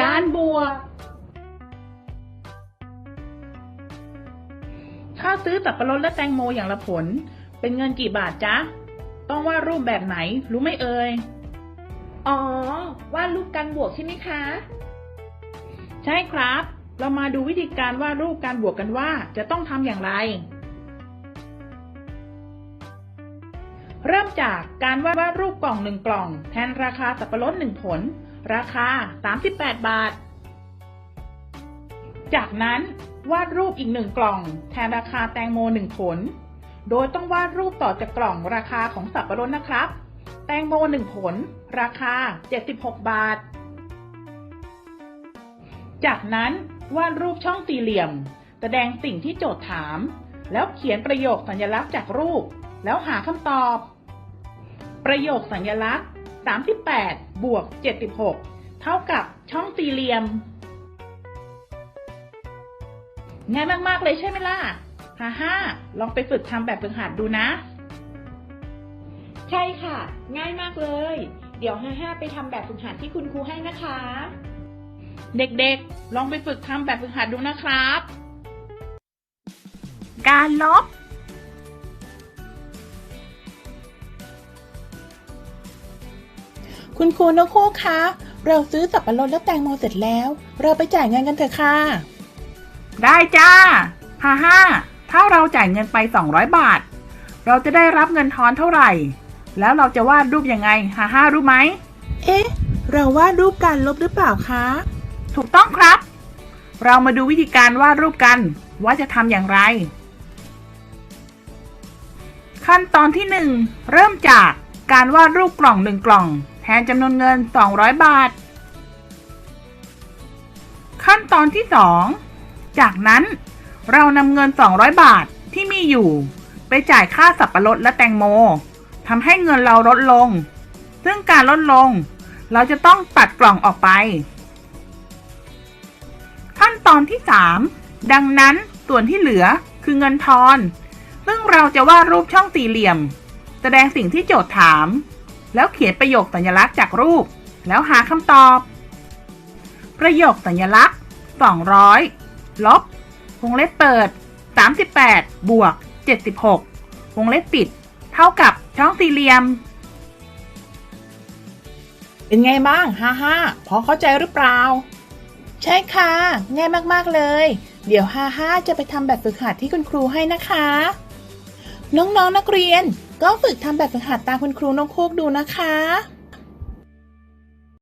การบวก ถ้าซื้อสับปะรดและแตงโมอย่างละผล เป็นเงินกี่บาทจ๊ะ ต้องวาดรูปแบบไหนรู้ไหมเอ่ย อ๋อวาดรูปการบวกใช่ไหมคะ ใช่ครับ เรามาดูวิธีการวาดรูปการบวกกันว่าจะต้องทำอย่างไร เริ่มจากการวาดว่ารูปกล่องหนึ่งกล่อง แทนราคาสับปะรดหนึ่งผล ราคา 38 บาท จากนั้นวาดรูปอีกหนึ่งกล่อง แทนราคาแตงโมหนึ่งผล โดยต้องวาดรูปต่อจากกล่องราคาของสับปะรดนะครับ แตงโมหนึ่งผล ราคา 76 บาท จากนั้นวาดรูปช่องสี่เหลี่ยม แสดงสิ่งที่โจทย์ถาม แล้วเขียนประโยคสัญลักษณ์จากรูป แล้วหาคำตอบ ประโยคสัญลักษณ์ 38 บวก 76 เท่ากับช่องสี่เหลี่ยม ง่ายมาก ๆ เลยใช่ไหมล่ะฮ่าฮ่าลองไปฝึกทำแบบฝึกหัดดูนะ ใช่ค่ะ ง่ายมากเลย เดี๋ยวห้าๆไปทำแบบฝึกหัดที่คุณครูให้นะคะ เด็กๆ ลองไปฝึกทำแบบฝึกหัดดูนะครับ การลบ คุณครูนกคู่คะ เราซื้อสับปะรดและแตงโมเสร็จแล้ว เราไปจ่ายเงินกันเถอะค่ะ ได้จ้าฮ่าฮ่าถ้าเราจ่ายเงินไป 200 บาท เราจะได้รับเงินทอนเท่าไหร่ แล้วเราจะวาดรูปยังไงฮ่าฮ่ารู้ไหม เอ๊ะ เราวาดรูปการลบหรือเปล่าคะ ถูกต้องครับ เรามาดูวิธีการวาดรูปกัน ว่าจะทำอย่างไร ขั้นตอนที่ 1 เริ่มจากการวาดรูปกล่องหนึ่งกล่อง แทนจำนวนเงิน 200 บาท ขั้นตอนที่ 2 จากนั้นเรานำเงิน 200 บาทที่มีอยู่ ไปจ่ายค่าสับปะรดและแตงโมทำให้เงินเราลดลง ซึ่งการลดลง เราจะต้องตัดกล่องออกไป ขั้นตอนที่ 3 ดังนั้นส่วนที่เหลือคือเงินทอน ซึ่งเราจะวาดรูปช่องสี่เหลี่ยม แสดงสิ่งที่โจทย์ถาม แล้วเขียนประโยคสัญลักษณ์จากรูป แล้วหาคำตอบ ประโยคสัญลักษณ์ 200 ลบ วงเล็บเปิด 38 บวก 76 วงเล็บปิด เท่ากับช่องสี่เหลี่ยม เป็นไงบ้างฮ่าฮ่าพอเข้าใจหรือเปล่า ใช่ค่ะ ง่ายมากๆเลย เดี๋ยวฮ่าฮ่าจะไปทำแบบฝึกหัดที่คุณครูให้นะคะ น้องๆนนักเรียน ก็ฝึกทำแบบฝึกหัดตามคุณครูน้องโคกดูนะคะ